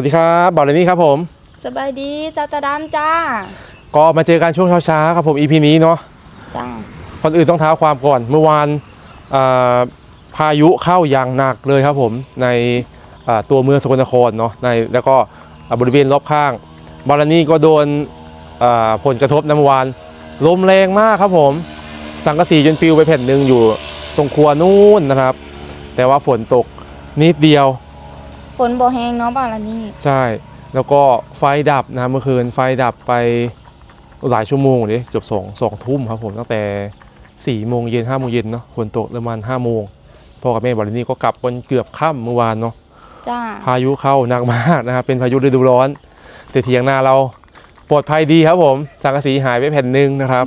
สวัสดีครับบอลเลนี่ครับผมสบายดีจ้าตาดามจ้า ก็มาเจอกันช่วงเช้าๆครับผม EP นี้เนาะจ้าก่อนอื่นต้องเท้าความก่อนเมื่อวานอ่าพายุเข้าอย่างหนักเลยครับผมในอ่าตัวเมืองสกลนครเนาะในแล้วก็อ่าบริเวณรอบข้างบอลเลนี่ก็โดนอ่าผลกระทบนะเมื่อวานลมแรงมากครับผม สังกะสีจนปลิวไปแผ่นหนึ่งอยู่ตรงครัวนู่นนะครับ แต่ว่าฝนตกนิดเดียว ฝนบ่แห้งเนาะบ่าละนี่ใช่ แล้วก็ไฟดับนะเมื่อคืนไฟดับไปหลายชั่วโมงเลยเกือบสองสองทุ่มครับผมตั้งแต่สี่โมงเย็นห้าโมงเย็นเนาะฝนตกประมาณห้าโมงพ่อกับแม่บอลนี่ก็กลับวันเกือบค่ำเมื่อวานเนาะจ้าพายุเข้าหนักมากนะครับเป็นพายุฤดูร้อน แต่เถียงนาเราปลอดภัยดีครับผมสังกะสีหายไปแผ่นหนึ่งนะครับ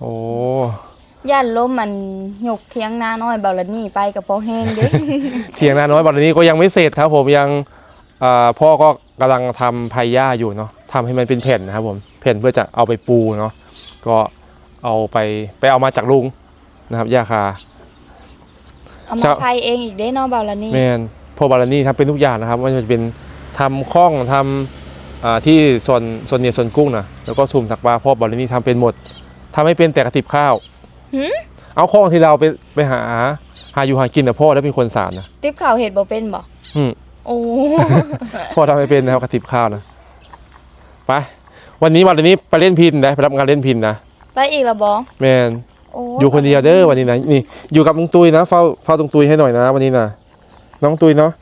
โอ้ ย่านลมมันหยกเทียงนาน้อยบ่าละนี่ไปกับบ่แห้งเด้เถียงนาน้อยบอลนี่ก็ยังไม่เสร็จครับผมยังอ่าพ่อก็กำลังทำไพย่าอยู่เนาะทำให้มันเป็นแผ่นนะครับผมแผ่นเพื่อจะเอาไปปูเนาะก็เอาไปไปเอามาจากลุงนะครับย่าคา เอามาเจ้าไทยเองอีกเด้เนาะบ่าละนี่แมนพ่อบาลานี่ทำเป็นทุกอย่างนะครับว่าจะเป็นทำข้องทำอ่าที่ส่วนส่วนเนี่ยส่วนกุ้งนะแล้วก็ซุ่มสักปลาพ่อบาลานี่ทำเป็นหมดทำให้เป็นแต่กระติบข้าว หึเอาข้องที่เราไปไปหา หาอยู่หากินนะพ่อแล้วเป็นคนสารนะติ๊บข่าวเห็ดบ่เป็นบ่อืมโอ้ พ่อทำให้เป็นนะครับกระติบข้าวนะไปวันนี้วันนี้ไปเล่นพินนะไปรับงานเล่นพินนะไปอีกและบ่แมนโอ้อยู่คนเดียวเด้อวันนี้นะนี่อยู่กับลุงตุยนะเฝ้าเฝ้าตุงตุยให้หน่อยนะ วันนี้นะน้องตุยเนาะ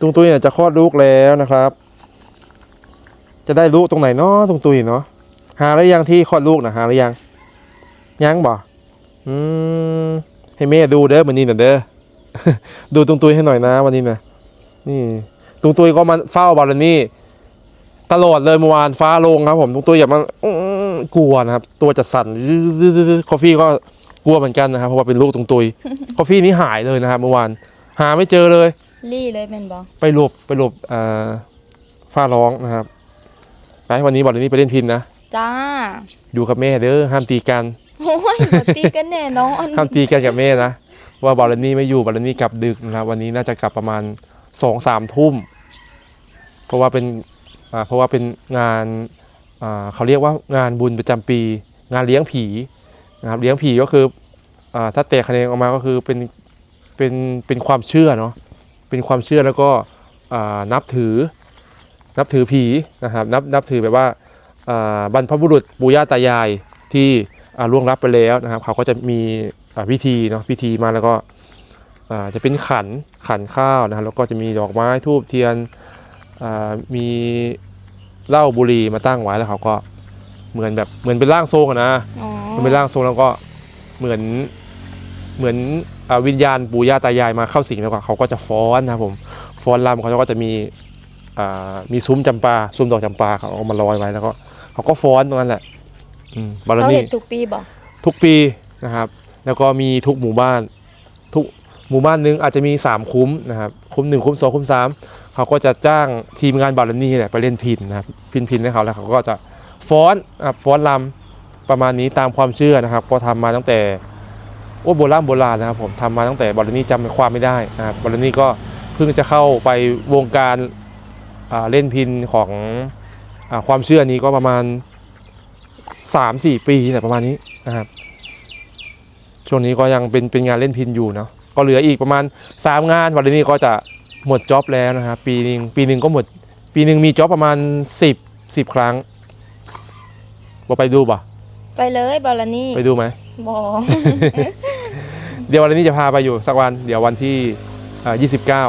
ตุงตุยเนี่ยจะคลอดลูกแล้วนะครับ จะได้ลูกตรงไหนเนาะตุงตุยเนาะหาแล้วยังที่คลอดลูกนะหาแล้วยังยังบ่ อืมให้แม่ดูเด้อวันนี้นะเด้อดูตุงตุยให้หน่อยนะ วันนี้นะนี่ตุงตุยก็มาเฝ้าบอลนี่ตลอดเลยเมื่อวานฟ้าลงครับผมตุงตุยอย่ามาอื้อกลัวนะครับ ตัวจะสั่นคอฟฟี่ก็กลัวเหมือนกันนะครับเพราะว่าเป็นลูกตุงตุยคอฟฟี่นี่หายเลยนะครับเมื่อวานหาไม่เจอเลยลี่เลยแม่นบ่ไปหลบไปหลบอ่าฟ้าร้องนะครับไปวันนี้บอลนี่ไปเล่นพินนะจ้าอยู่กับแม่เด้อห้ามตีกัน โอ้ยบ่ตีกันแน่นอนห้ามตีกันกับแม่นะว่าบอลนี่ไม่อยู่บอลนี่กลับดึกนะครับวันนี้น่าจะกลับประมาณสองสามทุ่ม เพราะว่าเป็นเพราะว่าเป็นงานเขาเรียกว่างานบุญประจำปี งานเลี้ยงผีนะครับเลี้ยงผีก็คืออถ้าแตกคะแนนออกมาก็คือเป็นเป็นเป็นความเชื่อเนาะเป็นความเชื่อแล้วก็นับถือนับถือผีนะครับนับนับถือแบบว่าบรรพบุรุษปู่ย่าตายายที่ ล่วงลับไปแล้วนะครับ เขาก็จะมีอ่าพิธีเนาะพิธีมาแล้วก็อ่าจะเป็นขันขันข้าวนะครับแล้วก็จะมีดอกไม้ทูบเทียนอ่ามีเหล้าบุหรี่มาตั้งไว้แล้วเขาก็เหมือนแบบเหมือนเป็นร่างทรงอะนะอ๋อมันเป็นร่างทรงแล้วก็เหมือนเหมือนอาวิญญาณปู่ย่าตายายมาเข้าสิงแล้วก็เขาก็จะฟ้อนนะครับผมฟ้อนรำเขาก็จะมีอ่ามีซุ้มจำปาซุ้มดอกจำปาเขาเอามาลอยไว้แล้วก็เขาก็ฟ้อนตรงนั้นแหละ อืมบารเขามีเห็นทุกปีบ่ทุกปีนะครับ แล้วก็มีทุกหมู่บ้าน ทุกหมู่บ้านนึงอาจจะมีสามคุ้มนะครับ คุ้มหนึ่งคุ้มสองคุ้มสามเขาก็จะจ้างทีมงานบารนี่แหละไปเล่นพินนะครับพินพินให้เขาแล้วเขาก็จะฟ้อนนะครับฟ้อนรำประมาณนี้ตามความเชื่อนะครับ ก็ทำมาตั้งแต่ โอ้โบราณโบราณนะครับผมทำมาตั้งแต่บารนี่จำความไม่ได้นะครับบารนี่ก็เพิ่งจะเข้าไปวงการอ่าเล่นพินของอาความเชื่อนี้ก็ประมาณ สามสี่ปีแหละประมาณนี้นะครับช่วงนี้ก็ยังเป็นเป็นงานเล่นพินอยู่เนาะก็เหลืออีกประมาณสามงานวันนี้ก็จะหมดจ็อบแล้วนะครับปีหนึงปีหนึ่งก็หมด ปีหนึ่งมีจ็อบประมาณสิบสิบครั้งบอไปดูป่ะไปเลยบ่าละนี่ไปดูไหมบ่เดี๋ยววันนี้จะพาไปอยู่สักวัน เดี๋ยววันที่ยี่สิบเก้า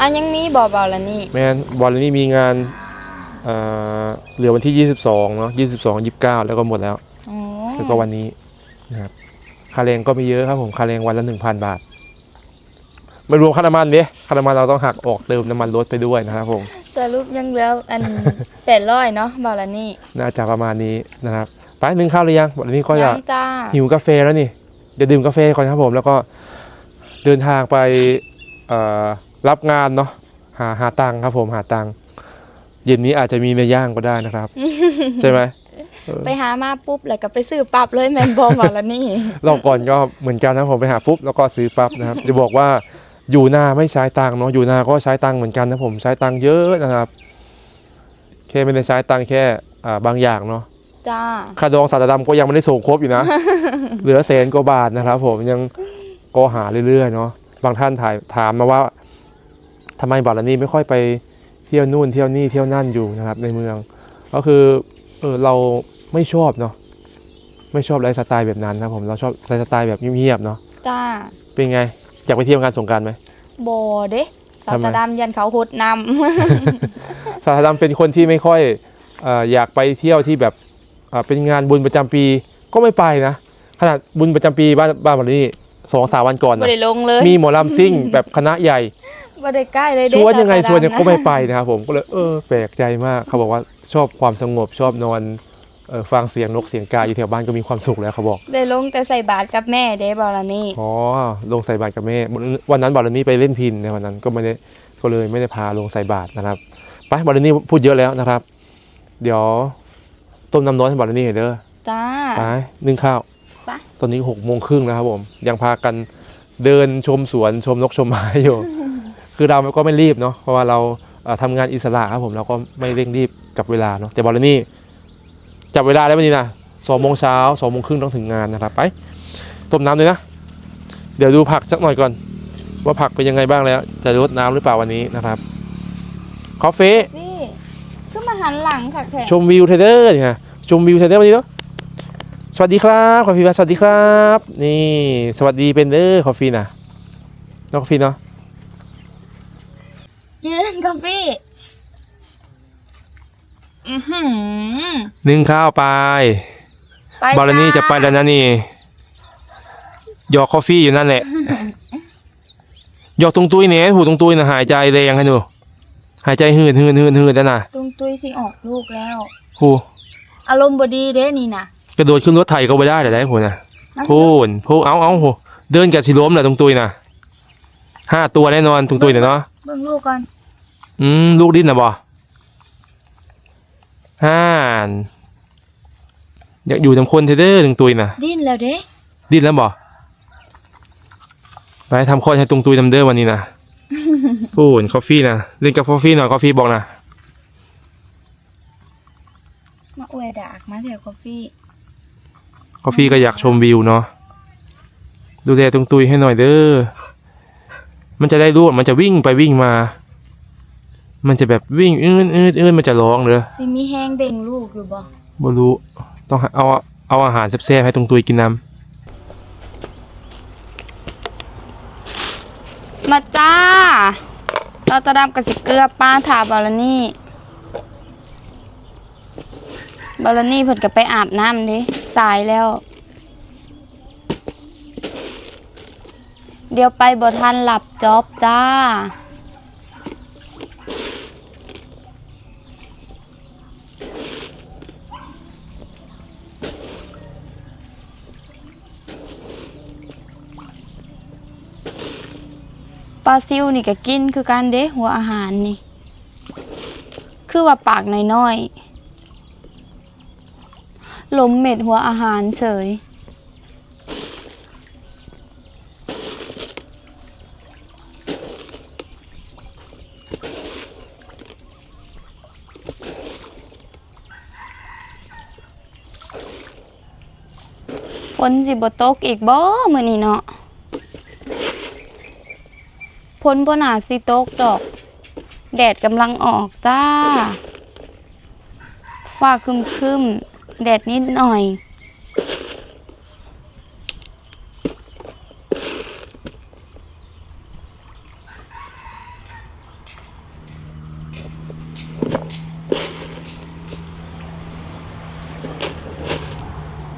อันยังมีบ่บ่าละนี่แมนวันนี้มีงาน เอ่อเหลือวันที่ยี่สิบสองเนาะยี่สิบสองยี่สิบเก้าแล้วก็หมดแล้วอ๋อแล้วก็วันนี้นะครับค่าแรงก็ไม่เยอะครับผมค่าแรงวันละหนึ่งพันบาทไม่รวมค่าน้ำมันเนี่ยค่าน้ำมันเราต้องหักออกเติมน้ำมันรถไปด้วยนะครับผมสรุปยังเหลืออัน800เนาะบ่าละนี่น่าจะประมาณนี้นะครับไปหนึ่งข้าวหรือยังวันนี้ก็จะยังจ้าหิวกาแฟแล้วนี่เดี๋ยวดื่มกาแฟก่อนครับผมแล้วก็เดินทางไปเอ่อรับงานเนาะหาหาตังค์ครับผมหาตังค์ เย็นนี้อาจจะมีเนื้อย่างก็ได้นะครับ ใช่ไหมเออไปหามาปุ๊บแล้วก็ไปซื้อปรับเลยแม่นบ่บ่าละนี่รอบก่อนก็เหมือนกันนะครับผมไปหาปุ๊บแล้วก็ซื้อปั๊บนะครับจะบอกว่าอยู่นาไม่ใช้ตังค์เนาะอยู่นาก็ใช้ตังค์เหมือนกันนะผมใช้ตังค์เยอะนะครับแค่ไม่ได้ใช้ตังค์แค่อ่าบางอย่างเนาะจ้าค่าดองสาตดำก็ยังไม่ได้ส่งครบอยู่นะ เหลือแสนกว่าบาทนะครับ ผมยังก็หาเรื่อยๆเนาะบางท่านถ่ายถามมาว่าทำไมบาลานี่ไม่ค่อยไปเที่ยวนู่นเที่ยวนี่เที่ยวนั่นอยู่นะครับ ในเมือง ก็คือเออเราไม่ชอบเนาะไม่ชอบไลฟ์สไตล์แบบนั้นนะครับผมเราชอบไลฟ์สไตล์แบบเงียบๆเนาะจ้าเป็นไงอยากไปเที่ยวงานสงกรารไหมบอเด้สาทำไมตาดำยันเขาหดนสาธารณเป็นคนที่ไม่ค่อยเอ่ออยากไปเที่ยวที่แบบเอ่อเป็นงานบุญประจำปีก็ไม่ไปนะขนาดบุญประจำปีบ้านบ้านวันนี้สองสามวันก่อนำนะบ่ได้ลงเลยมีหมอลำซิ่งแบบคณะใหญ่ บ่ได้ใกล้เลยชเด้วนยังไงสาตาดำชวนยังนะก็ไม่ไปนะครับผมก็เลยเออแปลกใจมากเขาบอกว่าชอบความสงบชอบนอนเออฟังเสียงนกเสียงกาอยู่แถวบ้านก็มีความสุขแล้วเขาบอก ได้ลงแต่ใส่บาตรกับแม่เด้บอลานี่อ๋อลงใส่บาตรกับแม่ วันนั้นบอลนี่ไปเล่นพินในวันนั้นก็ไม่ได้ก็เลยไม่ได้พาลงใส่บาตรนะครับไปบอลนี่พูดเยอะแล้วนะครับ เดี๋ยวต้มน้ำร้อนให้บอลนี่หน่อยเด้อจ้าไปนึ่งข้าวไปตอนนี้หกโมงครึ่งแล้วครับผมยังพากันเดินชมสวนชมนกชมไม้อยู่ คือเราก็ไม่รีบเนาะเพราะว่าเราเอ่อทำงานอิสระครับผมเราก็ไม่เร่งรีบกับเวลาเนาะแต่บอลนี่จับเวลาได้วันนี้นะสองโมงเช้าสองโมงครึ่งต้องถึงงานนะครับไปต้มน้ำเลยนะ เดี๋ยวดูผักสักหน่อยก่อน ว่าผักเป็นยังไงบ้างแล้ว จะรดน้ำหรือเปล่าวันนี้นะครับคอฟเฟ่นี่คือมาหันหลังค่ะแขกชมวิวเทเดอร์เนี่ยชมวิวเทเดอร์วันนี้เนาะสวัสดีครับคอฟฟี่สวัสดีครับ นี่ สวัสดีเป็นเดอร์คอฟฟี่นะน้องคอฟฟี่เนาะ ยืนกาแฟอือหือนึ่งข้าวไปไปบอลนี่จ้าจะไปแล้วนะนี่หยอกคอฟฟี่อยู่นั่นแหละหยอกตรงตุ้ยเนี่ยหูตรงตุ้ยนะหายใจแรงให้หนูหายใจหืดหืดหืดหืดแล้วนะตุงตุยสิออกลูกแล้วหูอารมณ์บดีเด้นี่นะกระโดดขึ้นรถไถก็ไปได้แต่ได้หูนะนั่งพูนพูเอาเอาหูเดินกับสิล้มแหละตรงตุ้ยนะห้าตัวแน่นอนตรงตุ้ยเนี่ยเนาะเบิ่งลูกก่อน อืมลูกดิ้นนะบ่ห่านอยากอยู่นำคนเทเดอร์ถึงตุยนะดิ้นแล้วเด้ ดิ้นแล้วบ่ไปทำข้อให้ตรงตุยนำเด้อวันนี้นะพูนกาแฟนะเล่นกับกาแฟหน่อยกาแฟบอกนะมาอวยดากมาเดี๋ยวกาแฟกาแฟก็อยากชมวิวเนาะดูแลตรงตุยให้หน่อยเด้อมันจะได้รู้ว่ามันจะวิ่งไปวิ่งมา มันจะแบบวิ่งอื้นอื้นอื้นมันจะร้องเลยสิมีแห้งเบ่งลูกอยู่บ่บ่รู้ต้องหาเอาเอาอาหารแซ่บๆให้ตรงตุยกินน้มาจ้าซอตะดำกับสิเกลือป้าถาบอลนี่บอลนี่เพิ่นก็ไปอาบน้ำเด้สายแล้ว เดี๋ยวไปบ่ทันหลับจอบจ้า ปลาซิวนี่ก็กินคือการเด้หัวอาหารนี่ คือว่าปากน้อยๆลมเม็ดหัวอาหารเฉยฝนสิบ่ตกอีกบ่มื้อนี้เนาะ พ้นบนหนาสิตกดอก แดดกำลังออกจ้าฟ้าคึมคึมแดดนิดหน่อย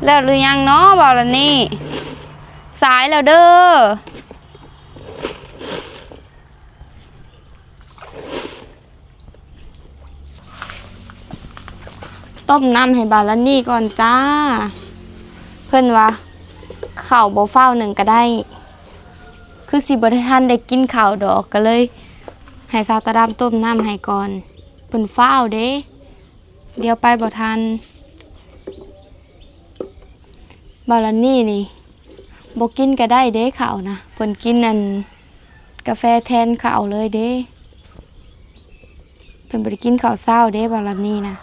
แล้วหรือยังเนาะบอกแล้วนี่ สายแล้วเด้อ ต้มน้ำให้บาลานี่ก่อนจ้า เพิ่อนว่าข้าวบ่เฝ้าหนึ่งก็ได้ คือสิบ่ได้ทันได้กินข้าวดอกก็เลย ให้สาวตาดำต้มน้ำให้ก่อนเพิ่นเฝ้าเด้เดี๋ยวไปบ่ทันบาลานี่นี่บกินก็ได้เด้ข้าวนะเพิ่นกินนั่นกาแฟแทนข้าวเลยเด้เพิ่นบ่ได้กินข้าวเช้าเด้บาลานี่นะ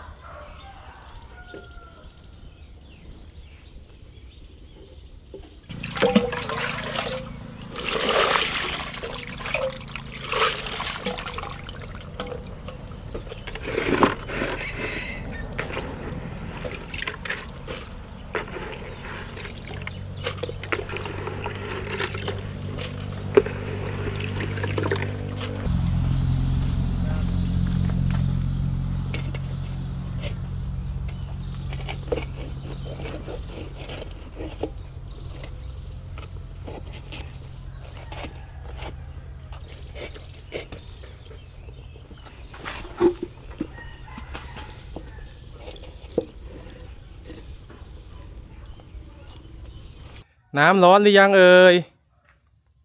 น้ำร้อนหรือยังเอ่ย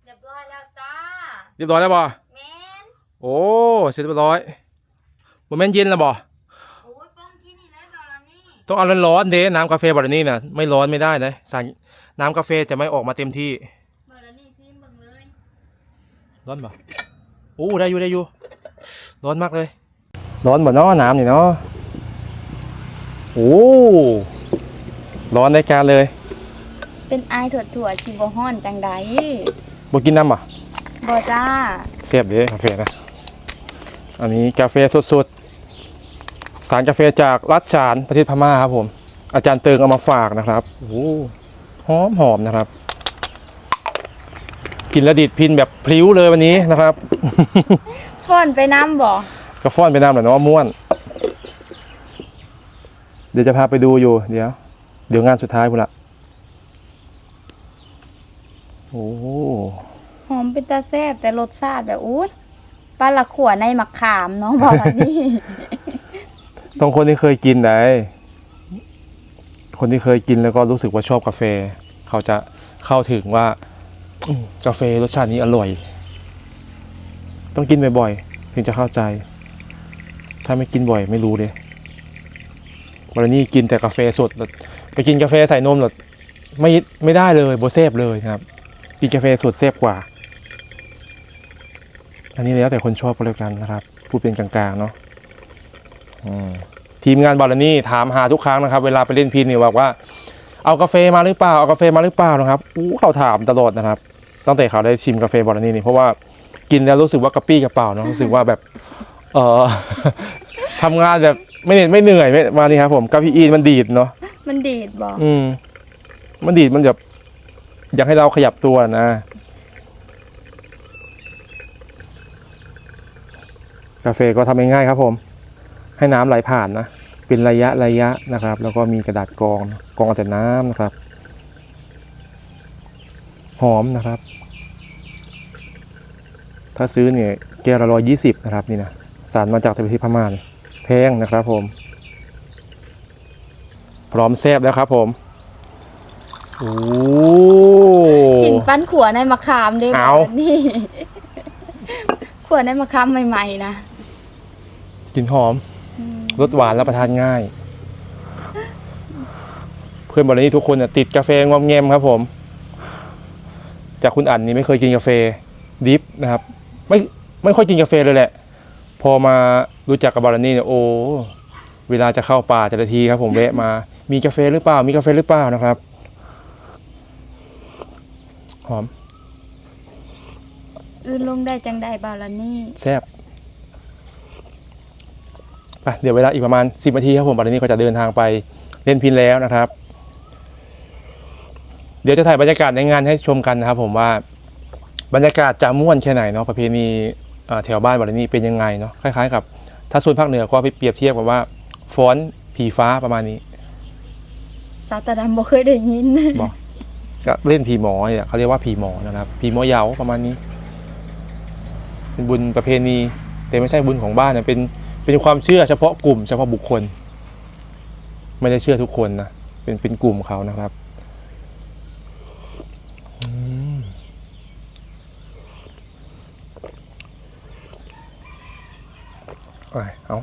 เรียบร้อยแล้วจ้าเรียบร้อยแล้วบ่แม่นโอ้เสร็จเรียบร้อยบ่แม่นเย็นแล้วบ่โอ้ยป้องกินนี่เลยบาลานี่ต้องเอาร้อนๆเด้น้ำกาแฟบอลนี่น่ะไม่ร้อนไม่ได้นะสารน้ำกาแฟจะไม่ออกมาเต็มที่บาลานี่ซิมเบิ่งเลยร้อนบ่โอ้ได้อยู่ได้อยู่ร้อนมากเลย ร้อนบ่เนาะน้ำนี่เนาะโอ้ร้อนในการเลย เป็นไอายถั่วๆชิบ่ฮ้อนจังใดบ่กินน้ำอะบ่จ้าเสียบเด้กาแฟนะ อันนี้กาแฟสดๆ สารกาแฟจากรัชฉานประเทศพม่าครับผม อาจารย์เติงเอามาฝากนะครับโอ้หอมหอมนะครับ กินแล้วดีดพินแบบพลิ้วเลยวันนี้นะครับ ฟ้อนไปน้ำบ่กระฟ้อนไปน้ำหน่อยเนาะม่วน เดี๋ยวจะพาไปดูอยู่เดี๋ยว เดี๋ยวงานสุดท้ายพุ่นละ โอ้หอมเป็นตาแซ่บแต่รสชาติแบบอุ้ยปลาละขัวในมะขามเนาะบาลานี่ต้องคนที่เคยกินไหนคนที่เคยกินแล้วก็รู้สึกว่าชอบกาแฟ เขาจะเข้าถึงว่าอืมกาแฟรสชาตินี้อร่อย ต้องกินบ่อยๆถึงจะเข้าใจ ถ้าไม่กินบ่อยไม่รู้เลยวันนี้กินแต่กาแฟสดแล้วไปกินกาแฟใส่นมหรอไม่ไม่ได้เลยโบเซฟเลยนะครับ กินกาแฟสดเซฟกว่า อันนี้แล้วแต่คนชอบก็แล้วกันนะครับ พูดเป็นกลางๆเนาะอืมทีมงานบอลนี่ถามหาทุกครั้งนะครับ เวลาไปเล่นพินเนี่ยบอกว่า เอากาแฟมาหรือเปล่า เอากาแฟมาหรือเปล่านะครับอู้เขาถามตลอดนะครับ ตั้งแต่เขาได้ชิมกาแฟบอลนี่นี่เพราะว่ากินแล้วรู้สึกว่ากระปี้กระเป๋าเนาะรู้สึกว่าแบบ เออทำงานแบบไม่เหน็ดไม่เหนื่อยไม่มานี่ครับผมกาแฟอีนมันดีดเนาะมันดีดบ่อืมมันดีดมันแบบ อยากให้เราขยับตัวนะ กาแฟก็ทำง่ายๆครับผม ให้น้ำไหลผ่านนะ เป็นระยะระยะนะครับ แล้วก็มีกระดาษกรองกรองเอาแต่น้ำนะครับ หอมนะครับ ถ้าซื้อเนี่ยแก้วละร้อยยี่สิบนะครับนี่นะสารมาจากประเทศพม่าลแพงนะครับผม พร้อมแซบแล้วครับผม โอ้กินปั้นขัวในมะขามเด้บาเอาลานี่ขัวในมะขามใหม่ๆนะกลินหอมอืมรสหวานรับประทานง่าย เพื่อนบอลนี่ทุกคนน่ะติดกาแฟงอมแงมครับผม จากคุณอั๋นนี่ไม่เคยกินกาแฟดิฟนะครับ ไม่ไม่ค่อยกินกาแฟเลยแหละ พอมารู้จักกับบอลนี่เนี่ยโอ้เวลาจะเข้าป่าแต่ละทีครับ ผมแวะมา มีกาแฟหรือเปล่า มีกาแฟหรือเปล่านะครับ หอมอื่นลงได้จังได้บาลานี่แซ่บไปเดี๋ยวเวลาอีกประมาณสิบนาทีครับผมบัดนี้ก็จะเดินทางไปเล่นพินแล้วนะครับ เดี๋ยวจะถ่ายบรรยากาศในงานให้ชมกันนะครับ ผมว่าบรรยากาศจะม่วนแค่ไหนเนาะประเพณีอ่าแถวบ้านบัดนี้เป็นยังไงเนาะคล้ายๆกับ ถ้าโซนภาคเหนือก็ไปเปรียบเทียบกับว่าฟ้อนผีฟ้าประมาณนี้ สาวตาดำบ่เคยได้ยินบอก ก็เล่นผีหมอเนี่ยเขาเรียกว่าผีหมอนะครับผีหมอเหยาประมาณนี้ เป็นบุญประเพณี แต่ไม่ใช่บุญของบ้านนะเป็นเป็นความเชื่อเฉพาะกลุ่มเฉพาะบุคคล ไม่ได้เชื่อทุกคนนะเป็นเป็นกลุ่มเขานะครับอืมเอาเอา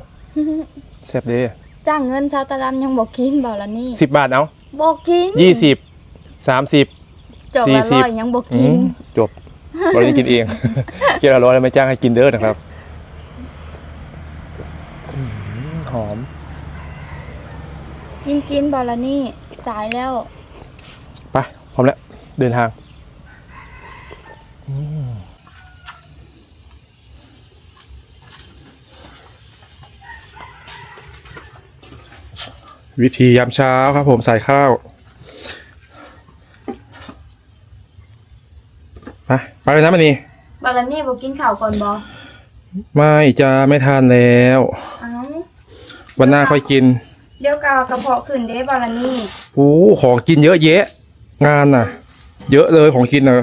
แซ่บเด้จ้างเงินสาวตาดำยังบ่กินบาลานี่สิบบาทเอาบ่กินยี่สิบ สามสิบ จบสี่ละสิร้บอยยังบ่อืกิน มจบบริษัทกินเอง เกี๊ยวละร้อยแล้วไม่จ้างให้กินเด้อนะครับอืมหอม กินกินบาลานี่ สายแล้ว ไปพร้อมแล้ว เดินทางอืมวิธียามเช้าครับผมใส่ข้าว ไปไปเลยนะมันนี่บาลานี่บอกกินข้าวก่อนบอไม่จะไม่ทานแล้ว เอ้าวันหน้าค่อยกินเดี๋ยวกากระเพาะขึ้นเด้บาลานี่โอ้ของกินเยอะแยะ งานน่ะ เยอะเลยของกินน่ะ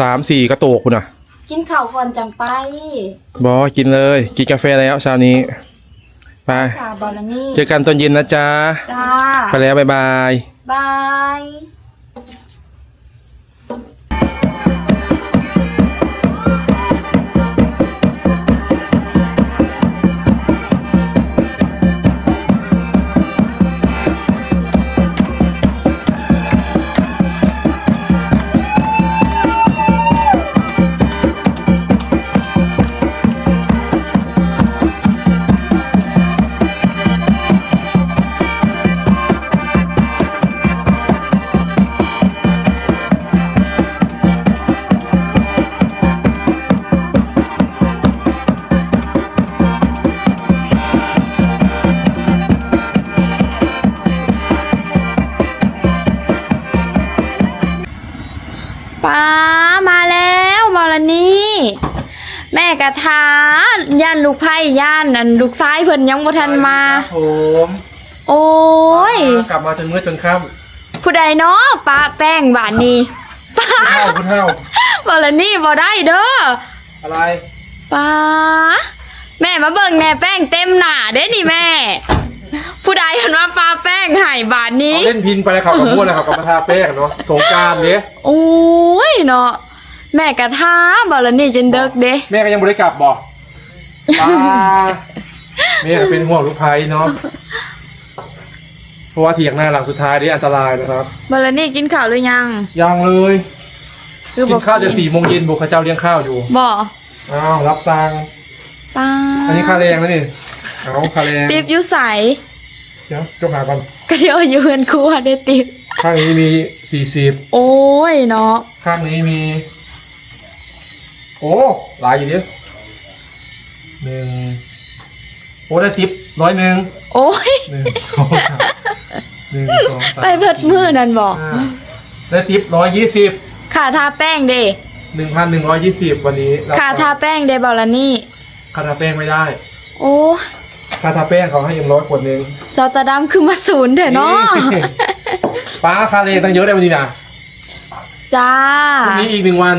สามสี่กระโตกคุณน่ะกินข้าวก่อนจังไปบอกินเลย กินกาแฟแล้วเช้านี้ไปค่ะบาลานี่เจอกันตอนเย็นนะจ๊ะจ้าไปแล้วบ๊ายบาย บาย ลูกซ้ายเพิ่นยังบ่ทันมาผมโอ้ย กลับมาจนมืดจนค่ผู้ใดเนาะป้าแป้งบานนี้ป้าำเท่าคุณเท่าบอลนี่บ่ได้เด้ออะไรป้าแม่มาเบิ่งแน่แป้งเต็มหน้าเด้นี่แม่ ผู้ใดเห็นว่าป้าแป้งใหายบานนี้ เอาเล่นพินไปเลยครับกับพูดเลยครับกับมาทาแป้งเนาะสงกรารเนี้ยโอ้ยเนาะแม่กระทาบอลนี่จนเด็กเด้ แม่ก็ยังบริกลับบอกป้า แม่ก็เป็นห่วงลูกไพ่เนาะเพราะว่าเถียงหน้าหลังสุดท้ายนี่อันตรายนะครับบอลนี่กินข้าวหรือยัง ยังเลยคือกินข้าวจะสี่โมงเย็นบุกข้าเจ้าเลี้ยงข้าวอยู่บ่อ้าวรับตังค์ป้าอันนี้ค่าแรงนะนี่เอาค่าแรงติบอยุใสเดี๋ยวจกหาก่อนก็เดี๋ยวอยู่เฮือนครัวได้ติบข้างนี้มีสี่สิบโอ้ยเนาะข้างนี้มี โอ้หลายอยู่ดิหนึ่ง โอ้ได้ทิปร้อยหนึ่งโอ้ยหนึ่งสองสามหนึ่งสองสามไปเพิดมือนั่นบอก ห้าได้ทิปร้อยยี่สิบขาทาแป้งเด้หนึ่งพันหนึ่งร้อยยี่สิบวันนี้แล้วขาทาแป้งเด้บอลนี่ค่าทาแป้งไม่ได้โอ้ค่าทาแป้งเขาให้ยังร้อยขวดหนึ่งซอตาดำคือมาศูนย์เถอะเนาะนี่ป้าค่าแรงตั้งเยอะได้วันนี้นะจ้า พรุ่งนี้อีกหนึ่งวัน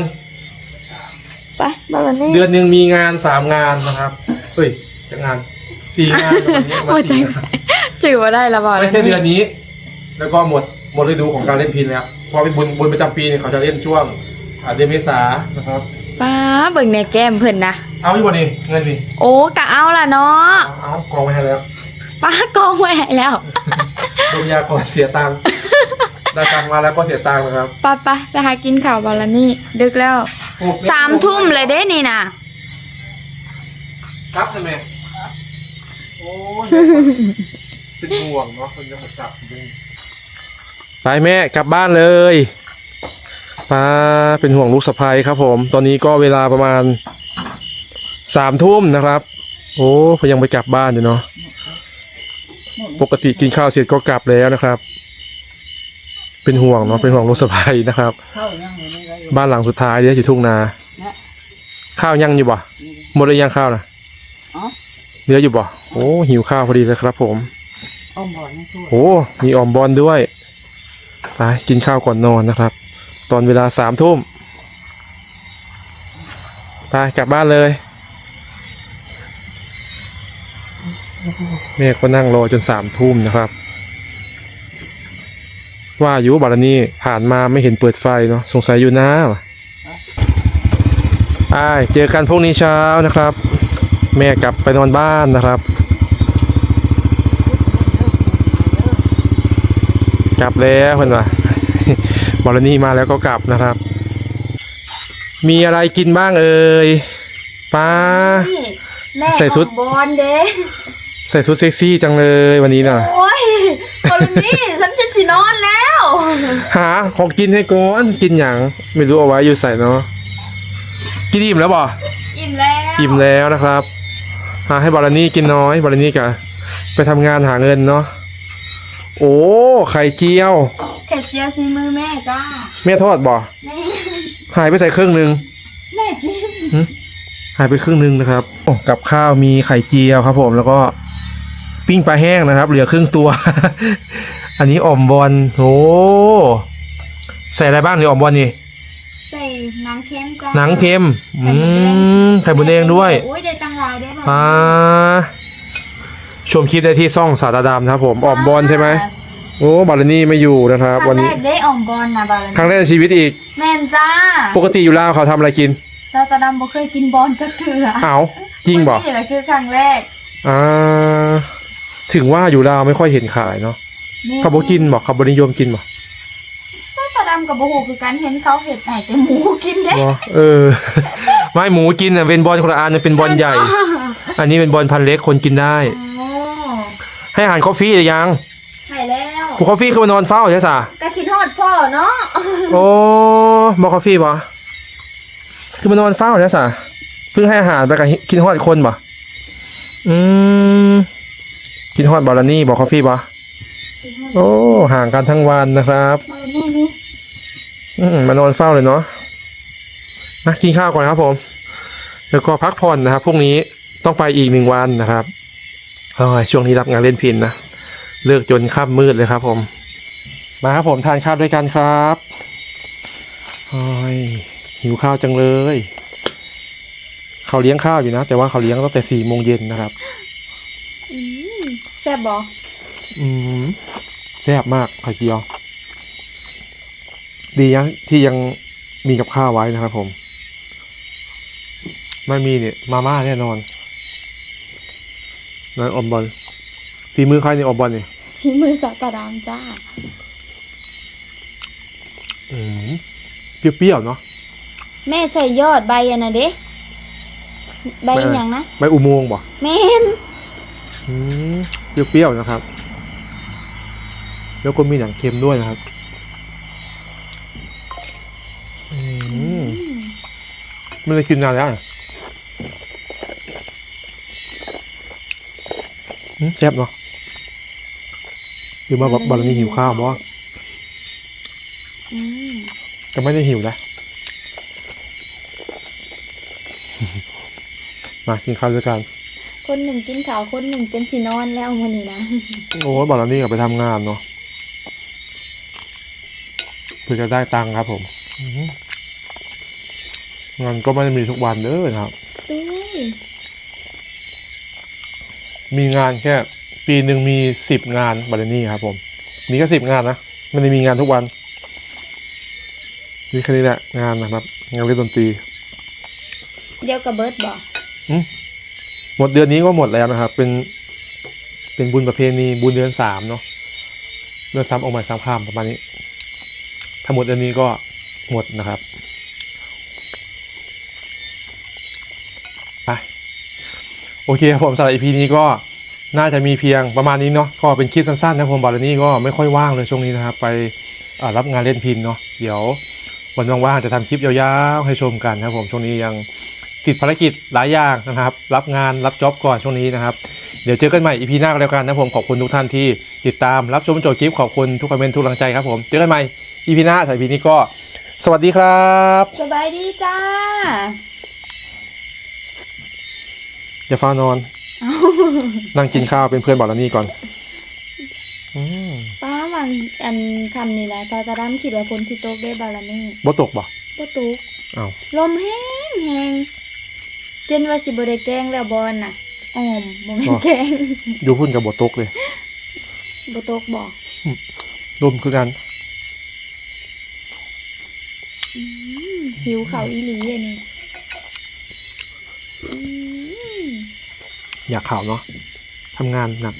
ไปบอลนี่ เดือนหนึ่งมีงานสามงานนะครับเฮ้ยจะงาน สี่งานวันนี้มาโอ้ยใจสี่จือว่าได้ละบอลไม่ใช่เดือนนี้ แล้วก็หมดหมดฤดูของการเล่นพินแล้วพอเป็นบุญบุญประจำปีเนี่ยเขาจะเล่นช่วงอาเดือนเมษานะครับป้าเบิ่งในแก้มเพิ่นนะเอาอยู่บ่นี่เงินนี่โอ้กะเอาล่ะเนาะเอากองไว้ให้แล้วป้ากองไว้ให้แล้วดมยาก่อนเสียตังค์ได้ตังค์มาแล้วก็เสียตังค์นะครับไปไปไปหากินข้าวบอลนี่ดึกแล้วสามทุ่มเลยเด้นี่นะครับใช่ไม โอ้ยเป็นห่วงเนาะคนจะหมดกลับจริงไปแม่กลับบ้านเลยป้าเป็นห่วงลูกสะพ้ยครับผม ตอนนี้ก็เวลาประมาณสามทุ่มนะครับ โอ้พยังไปกลับบ้านอยู่เนาะปกติกินข้าวเสร็จก็กลับแล้วนะครับ เป็นห่วงเนาะเป็นห่วงลูกสะพ้ยนะครับ เข้ายังไม่ได้อยู่บ้านหลังสุดท้ายเนี่ยอยู่ทุ่งนา ข้าวยังอยู่บ่หมดหรือยังข้าวนะอ๋อ เหลืออยู่บ่โอ้หิวข้าวพอดีเลยครับ ผมอ้อมบ่อนี่ทั่วโอ้มีออมบอลด้วยไปกินข้าวก่อนนอนนะครับ ตอนเวลาสามทุ่มไปกลับบ้านเลยแม่ก็นั่งรอจนสามทุ่มนะครับ ว่าอยู่บารนี่ผ่านมาไม่เห็นเปิดไฟเนาะสงสัยอยู่นะว่ะไปเจอกันพรุ่งนี้เช้านะครับ แม่กลับไปนอนบ้านนะครับ กลับแล้วเพื่อนว่ะบอลนี่มาแล้วก็กลับนะครับ มีอะไรกินบ้างเอ่ยป้านี่แม่ใส่ชุดของบอลเด้ใส่ชุดเซ็กซี่จังเลยวันนี้น่ะโอ้ยคนนี้ฉันจะสินอนแล้วหาของกินให้ก่อนกินอย่างไม่รู้เอาไว้อยู่ใส่เนาะกินอิ่มแล้วบ่อิ่มแล้ว อิ่มแล้วนะครับ หาให้บารานี่กินน้อย บารานี่กะไปทำงานหาเงินเนาะโอ้ไข่เจียวไข่เจียวซีมือแม่จ้าแม่ทอดบ่แม่หายไปใส่ครึ่งหนึ่งแม่กินหายไปครึ่งหนึ่งนะครับโอ้กับข้าวมีไข่เจียวครับ ผมแล้วก็ปิ้งปลาแห้งนะครับ เหลือครึ่งตัว อันนี้อ่อมบอลโอ้ใส่อะไรบ้างในอ่อมบอลนี่ใส่ หนังเค็มจ้าหนังเค็มอืมไข่มดแดงด้วยอุ้ยได้ตังหลายได้ป่ะอ่าชมคลิปได้ที่ซ่องสาตาดำนะครับผมอ่อมบอลใช่ไหมโอ้บาลานี่ไม่อยู่นะครับควัรั้นงแรนี้กได้อ่อมบอลนะบาลานครั้งแรกในชีวิตอีกแม่นจ้า ปกติอยู่ลาวเขาทำอะไรกินซาตาดำบ่เคยกินบอลจักเถื่อเอาจริงบ่นี่แหละคือครั้งแรกอ่าถึงว่าอยู่ลาวไม่ค่อยเห็นขายเนาะเขาบอกกินบอกเขาบนิยมกินบอกซาตา ดำกับบ่ฮู้คือการเห็นเขาเห็ดให้แต่หมูกินเด้บอเออ ไม่หมูกินอะเป็นบอลคนละอันนะเป็นบอลใหญ่ อันนี้เป็นบอลพันเล็กคนกินได้โอ้ให้อาหารคอฟฟี่หรือยังใช่แล้วผู้คอฟฟี่คือมานอนเฝ้าใช่สะก็คิดฮอดพ่อเนาะโอ้บอกคอฟฟี่บอคือมานอนเฝ้าใช่สะเพิ่งให้อาหารไปกับกินฮอดคนบ่อืมกินฮอดบอลนี่บอกคอฟฟี่บอโอ้ห่างกันทั้งวันนะครับมานี่นี่ อืมมานอนเฝ้าเลยเนาะนะกินข้าวก่อนครับผม แล้วก็พักผ่อนนะครับพรุ่งนี้ต้องไปอีกหนึ่งวันนะครับเอ้ยช่วงนี้รับงานเล่นพินนะเลิกจนค่ำมืดเลยครับ ผม มาครับผมทานข้าวด้วยกันครับโอ้ยหิวข้าวจังเลย เขาเลี้ยงข้าวอยู่นะ แต่ว่าเขาเลี้ยงตั้งแต่สี่โมงเย็นนะครับอืมแซ่บบ่อืมแซ่บมากไข่เจียว ดียังที่ยังมีกับข้าวไว้นะครับผม ไม่มีเนี่ยมาม่าแน่นอนนั่นอมบอลฝีมือใครเนี่ยอมบอลเนี่ยสีมือซาตาดำจ้าอืมเปรี้ยวๆเนาะแม่ใส่ยอดใบอันน่ะเด้ใบใบอะไรหยังนะใบอุโมงค์บ่แม่นอืมเปรี้ยวๆนะครับ แล้วก็มีหนังเค็มด้วยนะครับ อืม ไม่ได้กินนานแล้วอะอืมแซ่บเนาะหรือมาแบบบอลนี่หิวข้าวบ่อืมก็ไม่ได้หิวนะ มากินข้าวด้วยกัน คนหนึ่งกินข้าวคนหนึ่งเป็นสีนอนแล้วมื้อนี้นะ โอ้ยบอลนี่ก็ไปทำงานเนาะเพื่อจะได้ตังค์ครับผมอื้อหือ งานก็ไม่ได้มีทุกวันเด้อนะครับตุ้ยมีงานแค่ ปีหนึ่งมีสิบงานบอลนี่ครับผมมีแค่สิบงานนะไม่ได้มีงานทุกวัน นี่แค่นี้แหละงานนะครับ งานเล่นดนตรี เดียวกับเบิร์ดบ่หมดเดือนนี้ก็หมดแล้วนะครับ เป็น เป็นบุญประเพณีบุญเดือนสามเนาะเดือนสามออกหมายสามข้ามประมาณนี้ ถ้าหมดเดือนนี้ก็หมดนะครับไป โอเคครับผมสำหรับ EP นี้ก็น่าจะมีเพียงประมาณนี้เนาะก็เป็นคลิปสั้นๆนะผมบอลนี่ก็ไม่ค่อยว่างเลยช่วงนี้นะครับไปรับงานเล่นพินเนาะเดี๋ยววันว่างๆจะทำคลิปยาวๆให้ชมกันนะครับผมช่วงนี้ยังติดภารกิจหลายอย่างนะครับ รับงานรับจ็อบก่อนช่วงนี้นะครับเดี๋ยวเจอกันใหม่อีพีหน้าก็แล้วกันนะผมขอบคุณทุกท่านที่ติดตามรับชมจบคลิปขอบคุณทุกคอมเมนต์ทุกกำลังใจครับผมเจอกันใหม่อีพีหน้าสำหรับอีพีนี้ก็ สวัสดีครับสบายดีจ้า อย่าฟ้านอน นั่งกินข้าวเป็นเพื่อนบอกแล้วนี่ก่อนอืมป้าวังอันคำนี้นะซาตาดำคิดว่าฝนสิตกได้บาลานี่บ่ตกบ่บ่ตกอ้าวลมแห้งแห้งจนว่าสิบ่ได้แกล้งแล้วบอลน่ะอ้อมบ่แม่นแกล้งอยู่พุ่นกับบ่ตกเลยบ่ตกบ่ลมคือกันอืมหิวข้าวอีหลีอันนี้อืม อยากข่าวเนาะทำงานหนัก